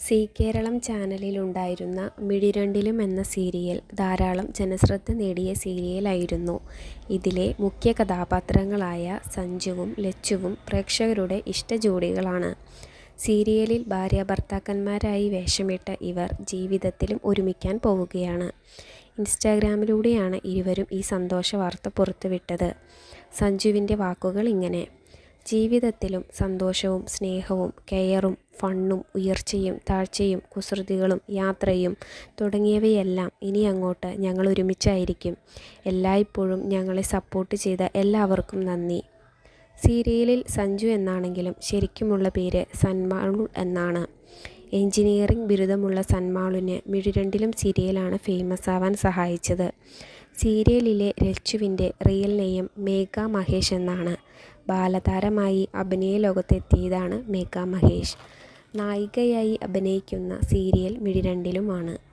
C Keralam ചാനലിലുണ്ടായിരുന്ന മിഴിരണ്ടിലും എന്ന serial ധാരാളം ജനശ്രദ്ധ നേടിയ സീരിയലായിരുന്നു. ഇതിലെ മുഖ്യ കഥാപാത്രങ്ങളായ സഞ്ജുവും ലച്ചുവും പ്രേക്ഷകരുടെ ഇഷ്ട ജോഡികളാണ് സീരിയലിൽ ഭാര്യാഭർത്താക്കന്മാരായി വേഷമിട്ട ഇവർ ജീവിതത്തിലും ഒരുമിക്കാൻ പോവുകയാണ്. ഇൻസ്റ്റാഗ്രാമിലൂടെയാണ് ഇരുവരും ഈ സന്തോഷ വാർത്ത പുറത്തുവിട്ടത്. സഞ്ജുവിന്റെ വാക്കുകൾ ഇങ്ങനെ. ജീവിതത്തിലും സന്തോഷവും സ്നേഹവും കെയറും ഫണ്ണും ഉയർച്ചയും താഴ്ചയും കുസൃതികളും യാത്രയും തുടങ്ങിയവയെല്ലാം ഇനി അങ്ങോട്ട് ഞങ്ങൾ ഒരുമിച്ചായിരിക്കും. എല്ലായ്പ്പോഴും ഞങ്ങളെ സപ്പോർട്ട് ചെയ്ത എല്ലാവർക്കും നന്ദി. സീരിയലിൽ സഞ്ജു എന്നാണെങ്കിലും ശരിക്കുമുള്ള പേര് സന്മാളു എന്നാണ്. എഞ്ചിനീയറിംഗ് ബിരുദമുള്ള സന്മാളുവിന് മിഴിരണ്ടിലും സീരിയലാണ് ഫേമസ് ആവാൻ സഹായിച്ചത്. സീരിയലിലെ രച്ചുവിന്റെ റിയൽ നെയിം മേഘ മഹേഷ് എന്നാണ്. ബാലതാരമായി അഭിനയ ലോകത്തെത്തിയതാണ് മേഘ മഹേഷ്. നായികയായി അഭിനയിക്കുന്ന സീരിയൽ മിഴിരണ്ടിലുമാണ്.